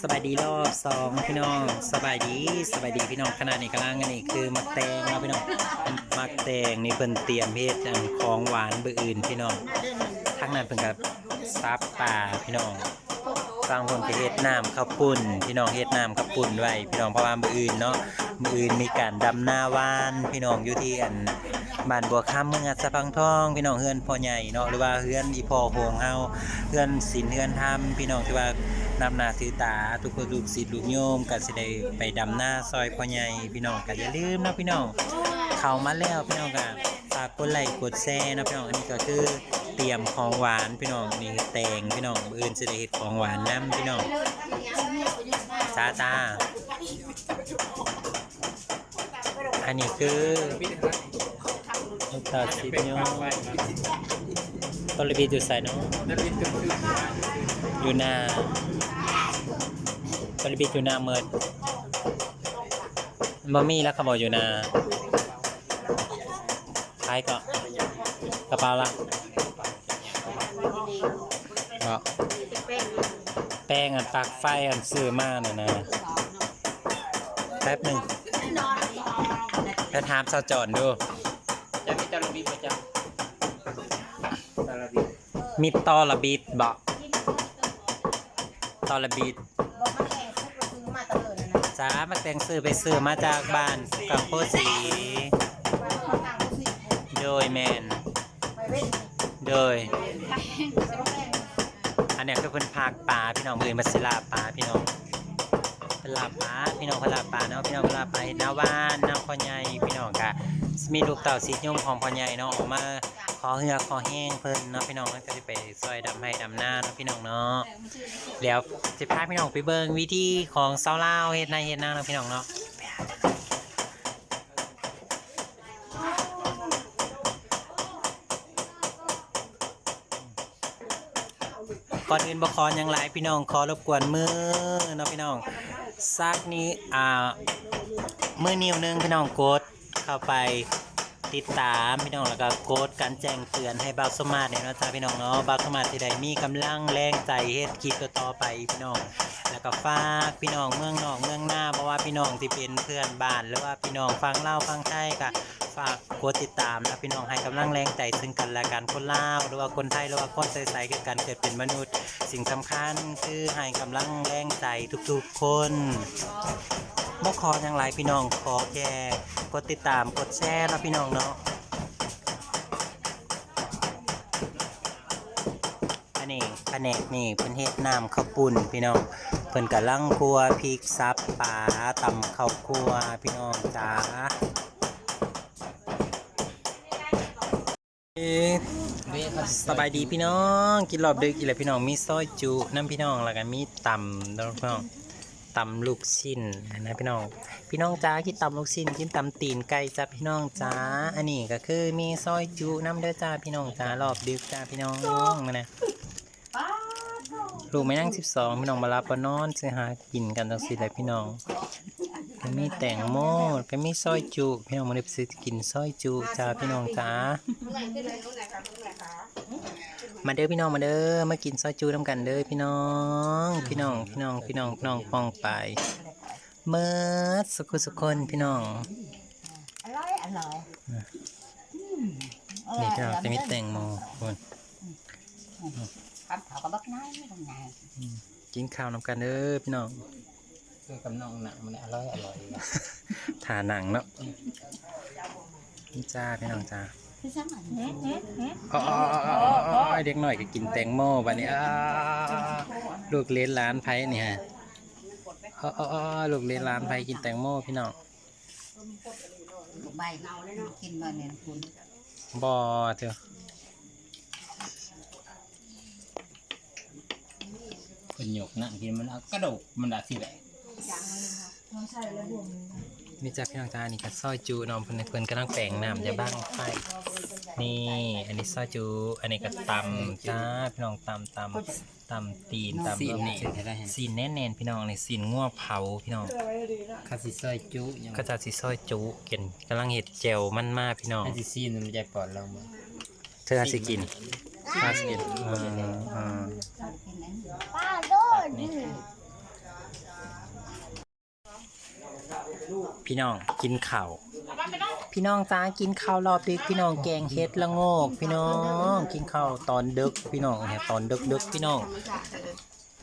สบายดีรอบสองพี่น้องสบายดีสบายดีพี่น้องขนาดนี้กำลังอันนี้คือมักแตงเนาะพี่น้องมักแตงนี่เพิ่นเตรียมเฮ็ดอันของหวานเบื้ออื่นพี่น้องทั้งนั้นเพิ่นกับซับป่าพี่น้องสร้างคนก็เฮ็ดน้ำข้าวปุ้น พี่น้องเฮ็ดน้ำข้าวปุ้นไว้พี่น้องเพราะว่ามื้ออื่นเนาะมื้ออื่นมีการดำหน้าวาน พี่น้องอยู่ที่อัน บ้านบัวคำเมืองอัศพังทองพี่น้องเฮือนพ่อใหญ่เนาะหรือว่าเฮือนอีพ่อโฮงเฮาเฮือนศีลเฮือนธรรมพี่น้องที่ว่านำหน้าถือตาทุกคนลูกศิษย์ลูกโยมก็สิได้ไปดำหน้าซอยพ่อใหญ่พี่น้องก็อย่าลืมนะพี่น้องเข้ามาแล้วพี่น้องก็ฝากกดไลค์กดแชร์นะพี่น้องอันนี้ก็คือเตรียมของหวานพี่น้องนี่แตงพี่น้องอื่นสิได้เฮ็ดของหวานนํพี่น้องจ้าจ้าอันนี้คือ ตาสิบโยมต้นระเบียอยู่ใส่เนาะอยู่หน้าบริบิดอยู่หน้าเมิดบะมี่แล้วเขาบอกอยู่หน้าท้ายก็กระเป๋าละก็แป้งอันปากไฟอันซื้อมาน่ะนะแป๊บหนึ่งแล้วถามสาวจอนดู จะมีตะลบีประจำตะลบีมีตอระบิดบอกตอระบิดบอกมาแข่งทุกกระซื้อมาตะเลยนะนะจ้ามาแต่งซื้อไปซื้อมาจากบ้านกังโพสีไปเขาต่างผู้สิโดยแมน ไปเว้นโดย ไปโรงแรมอันเนี้ยคือเพิ่นพากปลาพี่น้องเอ้ยมาสิลาปลาพี่น้องเพิ่น ลาปลาพี่น้องเพิ่นลาปลาเนาะพี่น้องเพิ่นลาปลาเฮ็ดหน้าว่านหน้าพ่อใหญ่พี่น้องก็มีลูกเต่าสียมของพ่อใหญ่เนาะออกมาขอเหือขอแห้งเพิ่นเนาะพี่น้องก็สิไปซอยดำให้ดำหน้าเนาะพี่น้องเนาะแล้วสิพาพี่น้องไปเบิ่งวิธีของเซาล่าเฮ็ดนาเฮ็ดนาเนาะพี่น้องเนาะก่อนอื่นบขออย่างไรพี่น้องขอรบกวนมือเนาะพี่น้อง ซักนี้อ่ามือนิ้วหนึงพี่น้องกดเข้าไป ติดตามพี่น้องแล้วก็กดการแจ้งเตือนให้บาวสมาร์ทเนี่ยนะจ้าพี่น้องเนาะบาวสมาร์ทที่ใดมีกำลังแรงใจเฮ็ดคลิปต่อไปพี่น้อง แล้วก็ฝากพี่น้องเมืองนอกเมืองหน้าเพราะว่าพี่น้องที่เป็นเพื่อนบ้านหรือว่าพี่น้องฟังเล่าฟังไทยก็ฝากกดติดตามนะพี่น้องให้กำลังแรงใจซึ่งกันและกันคนลาวหรือว่าคนไทยหรือว่าคนใสๆคือกันเกิดเป็นมนุษย์ สิ่งสำคัญคือให้กำลังแรงใจทุกๆคน บ่ขออย่างไรพี่น้องขอแค่กดติดตามกดแชร์นะพี่น้องเนาะอันนี้แผนกนี่เป็นเฮ็ดน้ำข้าวปุ้นพี่น้องเพิ่นกำลังครัวพริกซับปลาตำข้าวครัวพี่น้องจ้าเอ๊ะเว้ยเขาสบายดีพี่น้อง กินรอบดึกอีกแล้วพี่น้องมีซอยจุน้ำพี่น้องแล้วก็มีตำแล้วพี่น้อง ตำลูกชิ้นนะพี่น้อง พี่น้องจ้ากินตำลูกชิ้นกินตำตีนไก่จ้าพี่น้องจ้าอันนี้ก็คือมีซอยจุน้ำเด้อจ้าพี่น้องจ้ารอบดึกจ้าพี่น้องมานะลูกไม่นั่งสิบสองพี่น้องมารับมานอนซื้อหากินกันจังสิเลยพี่น้องก็มีแตงโมก็มีซอยจุพี่น้องมาได้ไปซื้อกินซอยจุจ้าพี่น้องจ้า มาเด้อพี่น้องมาเด้อมากินซอยจูน้ำกันเด้อพี่น้อง พี่น้องพี่น้องพี่น้องพี่น้องป้องไปเมื่อสุขสุขคนพี่น้องอร่อยอร่อยนี่พี่น้องจะมีแตงโมคนครับเขาก็บักน้อยไม่ตรงไหนกินข้าวน้ำกันเด้อพี่น้องคือกับน้องหนังมันอร่อยอร่อยทาหนังเนาะนี่จ้าพี่น้องจ้า คือสังหารอ๋ออ๋ออ๋ออ๋ออ๋อเด็กหน่อยก็กินแตงโมบัดนี้อ้าลูกเลี้ยนร้านไผ่นี่ฮะอ๋ออ๋ออ๋อลูกเลี้ยนร้านไผ่กินแตงโมพี่น้องใบเนาเลยเนาะกินมาเนี่ยคุณบอเถอะคนหยกหนังกินมันเอากระดูกมันอะสิแหละ นี่จ้าพี่น้องจ้านี่ก็ซอยจูน้องเพิ่นเพิ่นกำลังแปลงน้ำจะบ้างไฟนี่ อันนี้ซอยจู อันนี้ก็ตำจ้าพี่น้องตำตำตำตีนตำสีแน่นไหมซีนแน่นๆพี่น้องนี่ซีนงัวเผาพี่น้องคาสิซอยจุยังก็จะสิซอยจูเกินกำลังเห็ดเจลมันมากพี่น้องคาสิซีนมันจะปลอดลงมาเธออาสิกินอาสิกินอ่าอ่า พี่น้องกินข้าวพี่น้องจ้ากินข้าวรอบดึกพี่น้องแกงเฮ็ดละโงก พี่น้องกินข้าวตอนดึกพี่น้องเนี่ยตอนดึกดึกพี่น้อง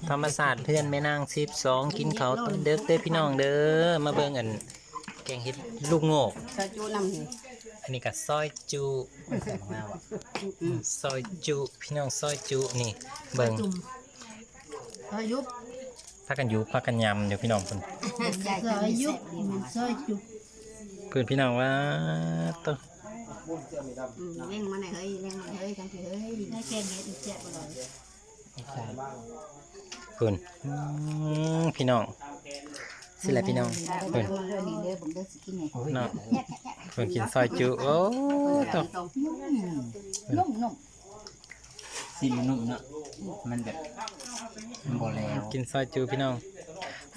ธรรมศาสตร์เพื่อนแม่นางสิบสองกินข้าวตอนดึกเด้อพี่น้องเด้อมาเบิ่งอันแกงเฮ็ดลูกโงกซอยจูน้ำนี่อันนี้ก็ซอยจุซอยจุพี่น้องซอยจุนี่เบิ่งอยยุ พักกันอยู่พักกันยำเดี๋ยวพี่น้องเพิ่นซอยยุบมันซอยจุบเพื่อนพี่น้องว่าตัวเร่งมาหน่อยเฮ้ยเร่งมาเฮ้ยจังสิเฮ้ยได้แกงเห็ดอีกแซ่บอร่อยเพื่อนอืมพี่น้องสิแหละพี่น้องเพิ่เพื่อนนเรื่องนี้เด้อผมเด้อสิกินนี่เนาะเพื่อนกินซอยจุโอ้ตัวนุ่มนุ่มซีมันนุ่มเนาะมันแบบ มันโบแล้วกินซอยจุพี่น้อง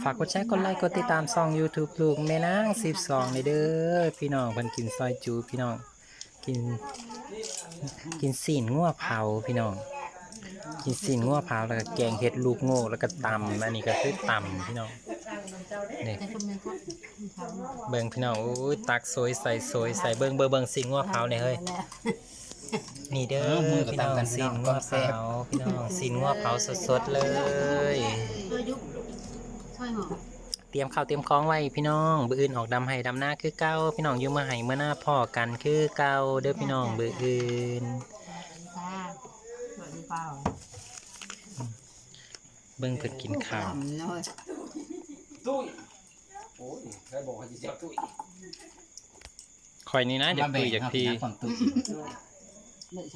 ฝากกดแชร์กดไลค์กดติดตามช่อง YouTube ลูกแม่นาง12เลยเด้อพี่น้องเพิ่นกินซอยจุพี่น้อง กิน กินสีนงัวเผาพี่น้อง กินสีนงัวเผาแล้วก็แกงเห็ดลูกโง่แล้วก็ตำอันนี้ก็คือตำพี่น้องนี่แต่คนนึงก็ทำเบิ่งพี่น้องโอ้ยตักสวยใส่สวยใส่เบิ่งเบิ่งเบิ่งสีนงัวเผาเนี่ยเฮ้ย นี่เด้อพี่น้องสีนงัวเผาพี่น้องสีนงัวเผาสดๆเลยซอยยุบซอยหอมเตรียมข้าวเตรียมของไว้พี่น้องบื้ออื่นออกดำให้ดำหน้าคือเก่าพี่น้องอยู่มาให้เมื่อหน้าพ่อกันคือเก่าเด้อพี่น้องบื้ออื่น จ้าสวัสดีเปล่าเบิ่งเพิ่นกินข้าวน้อยตุ้ยโอ้ยใครบอกว่าจะเจ็บตุ้ยคอยนี่นะเดี๋ยวคุยจากพี่ ความตุ้ย lựa chọn